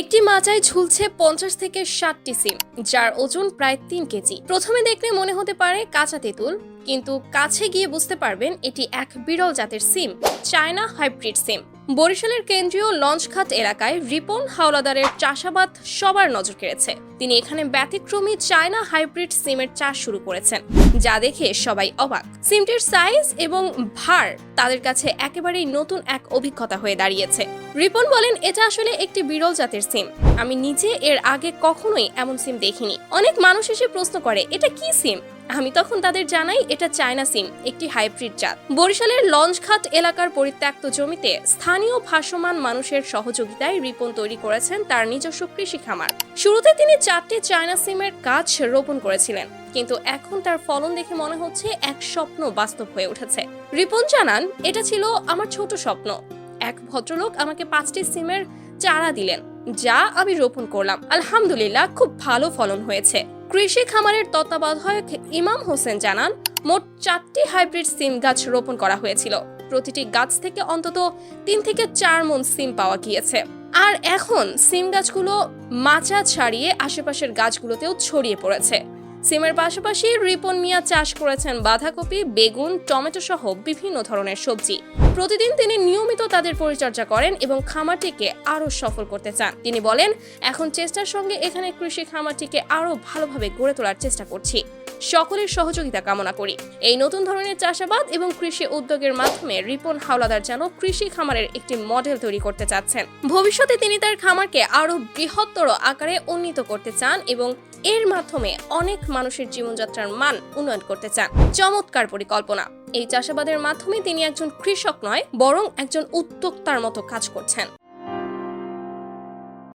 একটি মাচায় ঝুলছে পঞ্চাশ থেকে ষাটটি সিম, যার ওজন প্রায় তিন কেজি। প্রথমে দেখলে মনে হতে পারে কাঁচা তেঁতুল, কিন্তু কাছে গিয়ে বুঝতে পারবেন এটি এক বিরল জাতের সিম, চায়না হাইব্রিড সিম। বরিশালের কেন্দ্রীয় লঞ্চঘাট এলাকায় রিপন হাওলাদারের চাষাবাদ সবার নজর কেড়েছে। তিনি এখানে ব্যতিক্রমী চায়না হাইব্রিড সিমের চাষ শুরু করেছেন, যা দেখে সবাই অবাক। সিমটির সাইজ এবং ভার তাদের কাছে একেবারেই নতুন এক অভিজ্ঞতা হয়ে দাঁড়িয়েছে। রিপন বলেন, এটা আসলে একটি বিরল জাতের সিম। আমি নিজে এর আগে কখনোই এমন সিম দেখিনি। অনেক মানুষ এসে প্রশ্ন করে, এটা কি সিম আমি তখন তাদের জানাই, এটা চায়না সিম একটি হাইব্রিড জাত। বরিশালের লঞ্চঘাট এলাকার পরিত্যক্ত জমিতে স্থানীয় ভাসমান মানুষের সহযোগিতায় রিপন তৈরি করেছেন তার নিজস্ব কৃষি খামার। শুরুতে তিনি চারটি চায়না সিমের গাছ রোপণ করেছিলেন, কিন্তু এখন তার ফলন দেখে মনে হচ্ছে এক স্বপ্ন বাস্তব হয়ে উঠেছে। রিপন জানান, এটা ছিল আমার ছোট স্বপ্ন। এক ভদ্রলোক আমাকে পাঁচটি সিমের চারা দিলেন। যা আমি রোপণ করলাম। আলহামদুলিল্লাহ, খুব ভালো ফলন হয়েছে। কৃষি খামারের তত্ত্বাবধায়ক ইমাম হোসেন জানান, মোট চারটি হাইব্রিড সিম গাছ রোপণ করা হয়েছিল। প্রতিটি গাছ থেকে অন্তত তিন থেকে চার মন সিম পাওয়া গিয়েছে। আর এখন সিম গাছগুলো মাচা ছাড়িয়ে আশেপাশের গাছগুলোতেও ছড়িয়ে পড়েছে। সিমের পাশাপাশি রিপন মিয়া চাষ করেছেন বাঁধাকপি, বেগুন টমেটো সহ বিভিন্ন ধরনের সবজি। প্রতিদিন তিনি নিয়মিত তাদের পরিচর্যা করেন এবং খামারটিকে আরও সফল করতে চান। তিনি বলেন, এখন চেষ্টার সঙ্গে এখানে কৃষি খামারটিকে আরও ভালোভাবে গড়ে তোলার চেষ্টা করছি। সকলের সহযোগিতা কামনা করি। এই নতুন ধরনের চাষাবাদ এবং কৃষি উদ্যোগের মাধ্যমে রিপন হাওলাদার যেন কৃষি খামারের একটি মডেল তৈরি করতে চাচ্ছেন। ভবিষ্যতে তিনি তার খামারকে আরও বৃহত্তর আকারে উন্নীত করতে চান এবং এর মাধ্যমে অনেক মানুষের জীবনযাত্রার মান উন্নয়ন করতে চান। চমৎকার পরিকল্পনা। এই চাষাবাদের মাধ্যমে তিনি একজন কৃষক নয় বরং একজন উদ্যোক্তার মতো কাজ করছেন।